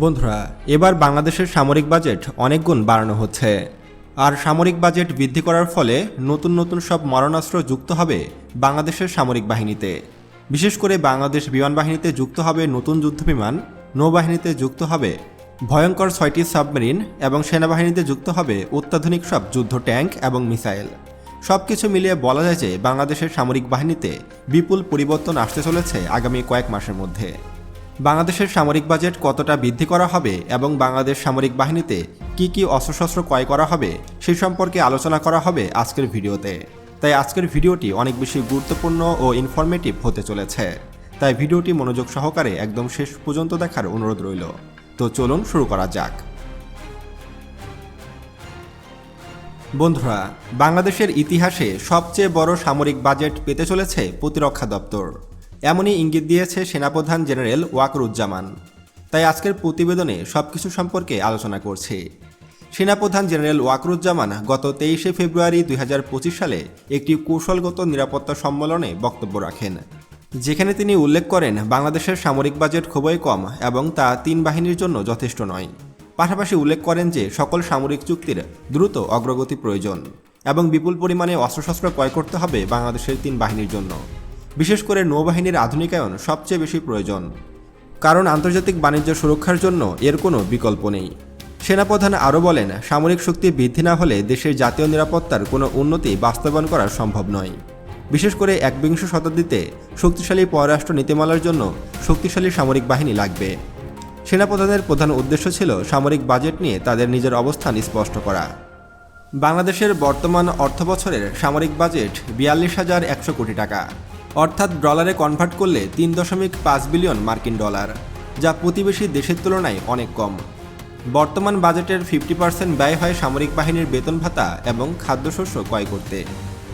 বন্ধুরা, এবার বাংলাদেশের সামরিক বাজেট অনেক গুণ বাড়ানো হচ্ছে। আর সামরিক বাজেট বৃদ্ধি করার ফলে নতুন নতুন সব মারণাস্ত্র যুক্ত হবে বাংলাদেশের সামরিক বাহিনীতে। বিশেষ করে বাংলাদেশ বিমান বাহিনীতে যুক্ত হবে নতুন যুদ্ধবিমান, নৌবাহিনীতে যুক্ত হবে ভয়ঙ্কর ছয়টি সাবমেরিন এবং সেনাবাহিনীতে যুক্ত হবে অত্যাধুনিক সব যুদ্ধ ট্যাঙ্ক এবং মিসাইল। সব কিছু মিলিয়ে বলা যায় যে বাংলাদেশের সামরিক বাহিনীতে বিপুল পরিবর্তন আসতে চলেছে আগামী কয়েক মাসের মধ্যে। বাংলাদেশের সামরিক বাজেট কতটা বৃদ্ধি করা হবে এবং বাংলাদেশ সামরিক বাহিনীতে কি কি অস্ত্রশস্ত্র ক্রয় করা হবে, সেই সম্পর্কে আলোচনা করা হবে আজকের ভিডিওতে। তাই আজকের ভিডিওটি অনেক বেশি গুরুত্বপূর্ণ ও ইনফরমেটিভ হতে চলেছে। তাই ভিডিওটি মনোযোগ সহকারে একদম শেষ পর্যন্ত দেখার অনুরোধ রইল। তো চলুন শুরু করা যাক। বন্ধুরা, বাংলাদেশের ইতিহাসে সবচেয়ে বড় সামরিক বাজেট পেতে চলেছে প্রতিরক্ষা দপ্তর। এমনই ইঙ্গিত দিয়েছে সেনাপ্রধান জেনারেল ওয়াকরুজ্জামান। তাই আজকের প্রতিবেদনে সবকিছু সম্পর্কে আলোচনা করছে। সেনাপ্রধান জেনারেল ওয়াকরুজ্জামান গত তেইশে ফেব্রুয়ারি দুই হাজার পঁচিশ সালে একটি কৌশলগত নিরাপত্তা সম্মেলনে বক্তব্য রাখেন, যেখানে তিনি উল্লেখ করেন, বাংলাদেশের সামরিক বাজেট খুবই কম এবং তা তিন বাহিনীর জন্য যথেষ্ট নয়। পাশাপাশি উল্লেখ করেন যে, সকল সামরিক চুক্তির দ্রুত অগ্রগতি প্রয়োজন এবং বিপুল পরিমাণে অস্ত্রশস্ত্র ক্রয় করতে হবে বাংলাদেশের তিন বাহিনীর জন্য। বিশেষ করে নৌবাহিনীর আধুনিকায়ন সবচেয়ে বেশি প্রয়োজন। কারণ আন্তর্জাতিক বাণিজ্য সুরক্ষার জন্য এর কোনো বিকল্প নেই। সেনাপ্রধান আরও বলেন, সামরিক শক্তি বৃদ্ধি না হলে দেশের জাতীয় নিরাপত্তার কোনো উন্নতি বাস্তবায়ন করা সম্ভব নয়। বিশেষ করে একবিংশ শতাব্দীতে শক্তিশালী পররাষ্ট্র নীতিমালার জন্য শক্তিশালী সামরিক বাহিনী লাগবে। সেনাপ্রধানের প্রধান উদ্দেশ্য ছিল সামরিক বাজেট নিয়ে তাদের নিজের অবস্থান স্পষ্ট করা। বাংলাদেশের বর্তমান অর্থবছরের সামরিক বাজেট বিয়াল্লিশ হাজার একশো কোটি টাকা। অর্থাৎ ডলারে কনভার্ট করলে তিন দশমিক পাঁচ বিলিয়ন মার্কিন ডলার, যা প্রতিবেশী দেশের তুলনায় অনেক কম। বর্তমান বাজেটের ফিফটি পার্সেন্ট ব্যয় হয় সামরিক বাহিনীর বেতন ভাতা এবং খাদ্যশস্য ক্রয় করতে।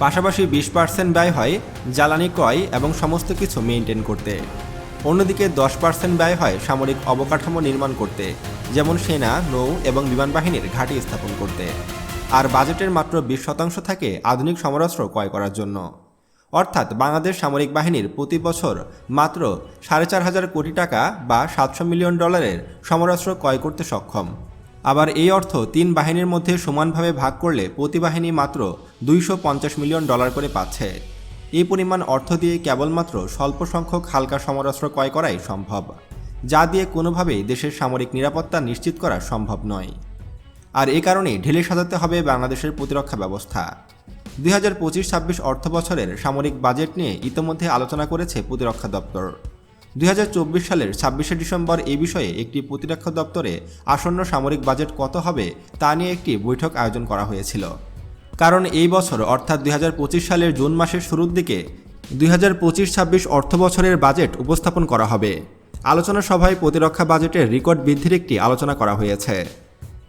পাশাপাশি বিশ পার্সেন্ট ব্যয় হয় জ্বালানি ক্রয় এবং সমস্ত কিছু মেনটেন করতে। অন্যদিকে দশ পার্সেন্ট ব্যয় হয় সামরিক অবকাঠামো নির্মাণ করতে, যেমন সেনা, নৌ এবং বিমান বাহিনীর ঘাঁটি স্থাপন করতে। আর বাজেটের মাত্র বিশ শতাংশ থাকে আধুনিক সমরাস্ত্র ক্রয় করার জন্য। অর্থাৎ বাংলাদেশ সামরিক বাহিনীর প্রতি বছর মাত্র সাড়ে চার হাজার কোটি টাকা বা সাতশো মিলিয়ন ডলারের সমরাস্ত্র ক্রয় করতে সক্ষম। আবার এই অর্থ তিন বাহিনীর মধ্যে সমানভাবে ভাগ করলে প্রতি বাহিনী মাত্র দুইশো পঞ্চাশ মিলিয়ন ডলার করে পাচ্ছে। এই পরিমাণ অর্থ দিয়ে কেবলমাত্র স্বল্প সংখ্যক হালকা সমরাস্ত্র ক্রয় করাই সম্ভব, যা দিয়ে কোনোভাবেই দেশের সামরিক নিরাপত্তা নিশ্চিত করা সম্ভব নয়। আর এ কারণে ঢেলে সাজাতে হবে বাংলাদেশের প্রতিরক্ষা ব্যবস্থা। দুই হাজার পঁচিশ ছাব্বিশ অর্থ বছরের সামরিক বাজেট নিয়ে ইতোমধ্যে আলোচনা করেছে প্রতিরক্ষা দপ্তর। দুই হাজার চব্বিশ সালের ছাব্বিশে ডিসেম্বর এই বিষয়ে একটি প্রতিরক্ষা দপ্তরে আসন্ন সামরিক বাজেট কত হবে তা নিয়ে একটি বৈঠক আয়োজন করা হয়েছিল। কারণ এই বছর, অর্থাৎ দুই হাজার পঁচিশ সালের জুন মাসের শুরুর দিকে, দুই হাজার পঁচিশ ছাব্বিশ অর্থ বছরের বাজেট উপস্থাপন করা হবে। আলোচনা সভায় প্রতিরক্ষা বাজেটের রেকর্ড বৃদ্ধির একটি আলোচনা করা হয়েছে।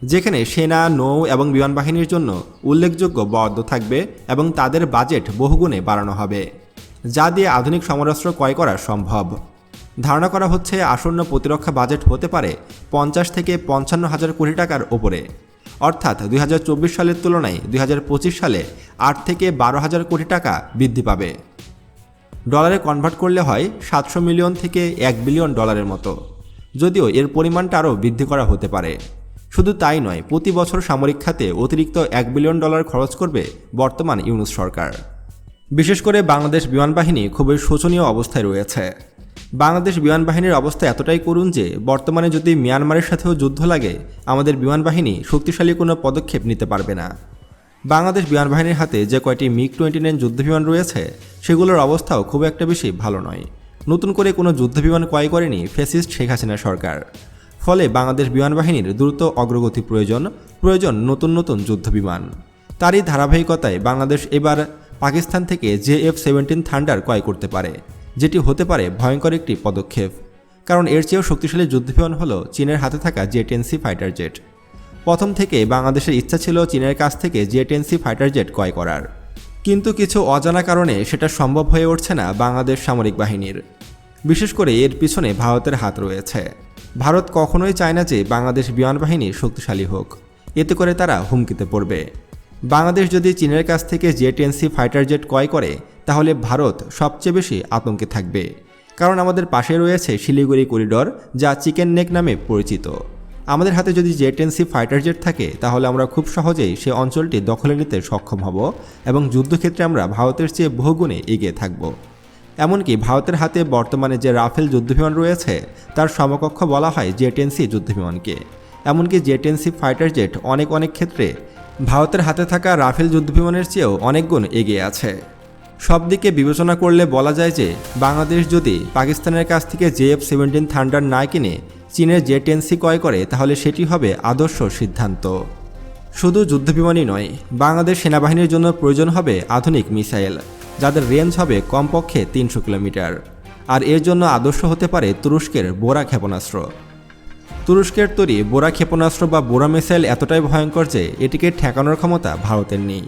যেখানে সেনা, নৌ এবং বিমান বাহিনীর জন্য উল্লেখযোগ্য বরাদ্দ থাকবে এবং তাদের বাজেট বহুগুণে বাড়ানো হবে, যা দিয়ে আধুনিক সমরাস্ত্র ক্রয় করা সম্ভব। ধারণা করা হচ্ছে আসন্ন প্রতিরক্ষা বাজেট হতে পারে পঞ্চাশ থেকে পঞ্চান্ন হাজার কোটি টাকার ওপরে অর্থাৎ দুই হাজার চব্বিশ সালের তুলনায় দুই হাজার পঁচিশ সালে আট থেকে বারো হাজার কোটি টাকা বৃদ্ধি পাবে। ডলারে কনভার্ট করলে হয় সাতশো মিলিয়ন থেকে এক বিলিয়ন ডলারের মতো, যদিও এর পরিমাণটা আরও বৃদ্ধি করা হতে পারে। শুধু তাই নয়, প্রতি বছর সামরিক খাতে অতিরিক্ত এক বিলিয়ন ডলার খরচ করবে বর্তমান ইউনুস সরকার। বিশেষ করে বাংলাদেশ বিমান বাহিনী খুবই শোচনীয় অবস্থায় রয়েছে। বাংলাদেশ বিমান বাহিনীর অবস্থা এতটাই করুন যে, বর্তমানে যদি মিয়ানমারের সাথেও যুদ্ধ লাগে, আমাদের বিমান বাহিনী শক্তিশালী কোনো পদক্ষেপ নিতে পারবে না। বাংলাদেশ বিমান বাহিনীর হাতে যে কয়টি মিগ টোয়েন্টি নাইন যুদ্ধবিমান রয়েছে, সেগুলোর অবস্থাও খুব একটা বেশি ভালো নয়। নতুন করে কোনো যুদ্ধবিমান ক্রয় করেনি ফেসিস্ট শেখ হাসিনা সরকার। ফলে বাংলাদেশ বিমান বাহিনীর দ্রুত অগ্রগতি প্রয়োজন প্রয়োজন নতুন নতুন যুদ্ধবিমান। তারই ধারাবাহিকতায় বাংলাদেশ এবার পাকিস্তান থেকে জে এফ সেভেন্টিন থান্ডার ক্রয় করতে পারে, যেটি হতে পারে ভয়ঙ্কর একটি পদক্ষেপ। কারণ এর চেয়েও শক্তিশালী যুদ্ধবিমান হল চীনের হাতে থাকা জে টেনসি ফাইটার জেট। প্রথম থেকে বাংলাদেশের ইচ্ছা ছিল চীনের কাছ থেকে জে টেনসি ফাইটার জেট ক্রয় করার। কিন্তু কিছু অজানা কারণে সেটা সম্ভব হয়ে উঠছে না বাংলাদেশ সামরিক বাহিনীর। বিশেষ করে এর পিছনে ভারতের হাত রয়েছে। ভারত কখনোই চায় না যে বাংলাদেশ বিমান বাহিনী শক্তিশালী হোক। এতে করে তারা হুমকিতে পড়বে। বাংলাদেশ যদি চীনের কাছ থেকে জে টেনসি ফাইটার জেট ক্রয় করে, তাহলে ভারত সবচেয়ে বেশি আতঙ্কে থাকবে। কারণ আমাদের পাশে রয়েছে শিলিগুড়ি করিডোর, যা চিকেন নেক নামে পরিচিত। আমাদের হাতে যদি জেট এনসি ফাইটার জেট থাকে, তাহলে আমরা খুব সহজেই সে অঞ্চলটি দখলে নিতে সক্ষম হব এবং যুদ্ধক্ষেত্রে আমরা ভারতের চেয়ে বহুগুণে এগিয়ে থাকব। এমনকি ভারতের হাতে বর্তমানে যে রাফেল যুদ্ধবিমান রয়েছে, তার সমকক্ষ বলা হয় জেটেন্সি যুদ্ধবিমানকে। এমনকি জেটেন্সি ফাইটার জেট অনেক অনেক ক্ষেত্রে ভারতের হাতে থাকা রাফেল যুদ্ধবিমানের চেয়েও অনেক গুণ এগিয়ে আছে। সব দিকে বিবেচনা করলে বলা যায় যে, বাংলাদেশ যদি পাকিস্তানের কাছ থেকে জেএফ সেভেন্টিন থান্ডার না কিনে চীনের জেটেন্সি ক্রয় করে, তাহলে সেটি হবে আদর্শ সিদ্ধান্ত। শুধু যুদ্ধবিমানই নয়, বাংলাদেশ সেনাবাহিনীর জন্য প্রয়োজন হবে আধুনিক মিসাইল। যাদের রেঞ্জ হবে কমপক্ষে তিনশো কিলোমিটার। আর এর জন্য আদর্শ হতে পারে তুরস্কের বোরা ক্ষেপণাস্ত্র। তুরস্কের তৈরি বোরা ক্ষেপণাস্ত্র বা বোরা মিসাইল এতটাই ভয়ঙ্কর যে এটিকে ঠেকানোর ক্ষমতা ভারতের নেই।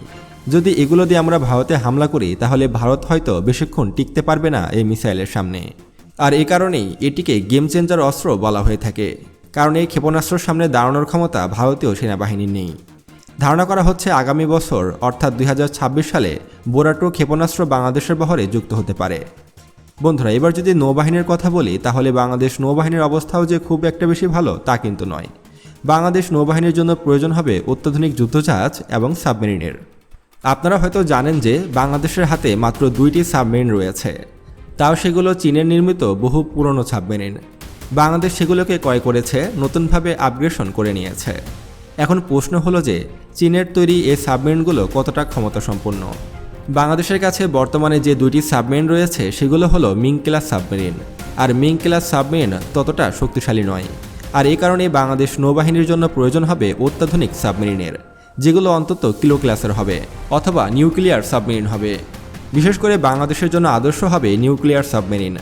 যদি এগুলো দিয়ে আমরা ভারতে হামলা করি, তাহলে ভারত হয়তো বেশিক্ষণ টিকতে পারবে না এই মিসাইলের সামনে। আর এ কারণেই এটিকে গেম চেঞ্জার অস্ত্র বলা হয়ে থাকে। কারণ এই ক্ষেপণাস্ত্রের সামনে দাঁড়ানোর ক্ষমতা ভারতীয় সেনাবাহিনীর নেই। ধারণা করা হচ্ছে আগামী বছর, অর্থাৎ দুই হাজার ছাব্বিশ সালে, বোরাটো ক্ষেপণাস্ত্র বাংলাদেশের বহরে যুক্ত হতে পারে। বন্ধুরা, এবার যদি নৌবাহিনীর কথা বলি, তাহলে বাংলাদেশ নৌবাহিনীর অবস্থাও যে খুব একটা বেশি ভালো তা কিন্তু নয়। বাংলাদেশ নৌবাহিনীর জন্য প্রয়োজন হবে অত্যাধুনিক যুদ্ধজাহাজ এবং সাবমেরিনের। আপনারা হয়তো জানেন যে বাংলাদেশের হাতে মাত্র দুইটি সাবমেরিন রয়েছে। তাও সেগুলো চীনের নির্মিত বহু পুরনো সাবমেরিন। বাংলাদেশ সেগুলোকে ক্রয় করেছে, নতুনভাবে আপগ্রেশন করে নিয়েছে। এখন প্রশ্ন হলো যে, চীনের তৈরি এই সাবমেরিনগুলো কতটা ক্ষমতা সম্পন্ন বাংলাদেশের কাছে বর্তমানে যে দুইটি সাবমেরিন রয়েছে, সেগুলো হলো মিং ক্লাস সাবমেরিন। আর মিং ক্লাস সাবমেরিন ততটা শক্তিশালী নয়। আর এই কারণে বাংলাদেশ নৌবাহিনীর জন্য প্রয়োজন হবে অত্যাধুনিক সাবমেরিনের, যেগুলো অন্তত কিলো ক্লাসের হবে, অথবা নিউক্লিয়ার সাবমেরিন হবে। বিশেষ করে বাংলাদেশের জন্য আদর্শ হবে নিউক্লিয়ার সাবমেরিন।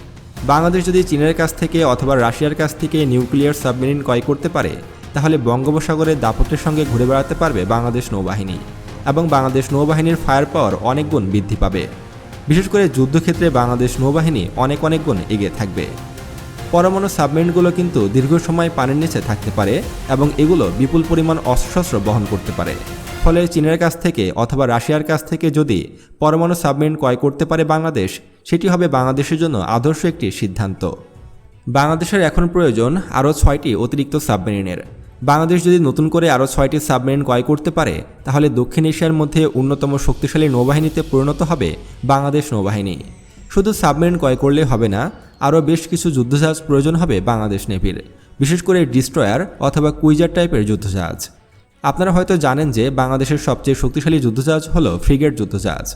বাংলাদেশ যদি চীনের কাছ থেকে অথবা রাশিয়ার কাছ থেকে নিউক্লিয়ার সাবমেরিন ক্রয় করতে পারে তাহলে বঙ্গোপসাগরে দাপটের সঙ্গে ঘুরে বেড়াতে পারবে বাংলাদেশ নৌবাহিনী এবং বাংলাদেশ নৌবাহিনীর ফায়ার পাওয়ার অনেক গুণ বৃদ্ধি পাবে। বিশেষ করে যুদ্ধক্ষেত্রে বাংলাদেশ নৌবাহিনী অনেক অনেক গুণ এগিয়ে থাকবে। পরমাণু সাবমেরিনগুলো কিন্তু দীর্ঘ সময় পানির নিচে থাকতে পারে এবং এগুলো বিপুল পরিমাণ অস্ত্রশস্ত্র বহন করতে পারে। ফলে চীনের কাছ থেকে অথবা রাশিয়ার কাছ থেকে যদি পরমাণু সাবমেরিন ক্রয় করতে পারে বাংলাদেশ, সেটি হবে বাংলাদেশের জন্য আদর্শ একটি সিদ্ধান্ত। বাংলাদেশের এখন প্রয়োজন আরও ছয়টি অতিরিক্ত সাবমেরিনের। বাংলাদেশ যদি নতুন করে আরও ছয়টি সাবমেরিন ক্রয় করতে পারে, তাহলে দক্ষিণ এশিয়ার মধ্যে অন্যতম শক্তিশালী নৌবাহিনীতে পরিণত হবে বাংলাদেশ নৌবাহিনী। শুধু সাবমেরিন ক্রয় করলে হবে না, আরও বেশ কিছু যুদ্ধজাহাজ প্রয়োজন হবে বাংলাদেশ নেভির, বিশেষ করে ডিস্ট্রয়ার অথবা কুইজার টাইপের যুদ্ধজাহাজ। আপনারা হয়তো জানেন যে বাংলাদেশের সবচেয়ে শক্তিশালী যুদ্ধজাহাজ হলো ফ্রিগেট যুদ্ধজাহাজ।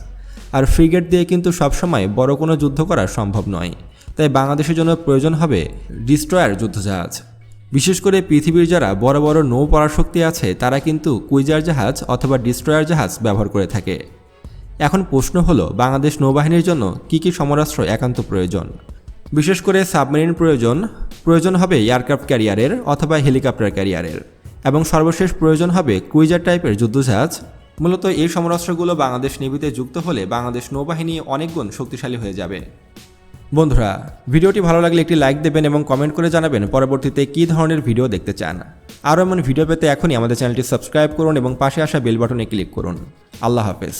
আর ফ্রিগেট দিয়ে কিন্তু সবসময় বড় কোনো যুদ্ধ করা সম্ভব নয়। তাই বাংলাদেশের জন্য প্রয়োজন হবে ডিস্ট্রয়ার যুদ্ধজাহাজ। বিশেষ করে পৃথিবীর যারা বড় বড় নৌ পরাশক্তি আছে, তারা কিন্তু কুইজার জাহাজ অথবা ডিস্ট্রয়ার জাহাজ ব্যবহার করে থাকে। এখন প্রশ্ন হলো, বাংলাদেশ নৌবাহিনীর জন্য কি কি সমরাস্ত্র একান্ত প্রয়োজন? বিশেষ করে সাবমেরিন প্রয়োজন প্রয়োজন হবে এয়ারক্রাফট ক্যারিয়ারের অথবা হেলিকপ্টার ক্যারিয়ারের। এবং সর্বশেষ প্রয়োজন হবে ক্রুইজার টাইপের যুদ্ধজাহাজ। মূলত এই সমরাস্ত্রগুলো বাংলাদেশ নেভিতে যুক্ত হলে বাংলাদেশ নৌবাহিনী অনেক গুণ শক্তিশালী হয়ে যাবে। বন্ধুরা, ভিডিওটি ভালো লাগলে একটি লাইক দেবেন এবং কমেন্ট করে জানাবেন পরবর্তীতে কী ধরনের ভিডিও দেখতে চান। আরও এমন ভিডিও পেতে এখনই আমাদের চ্যানেলটি সাবস্ক্রাইব করুন এবং পাশে আসা বেল বাটনে ক্লিক করুন। আল্লাহ হাফেজ।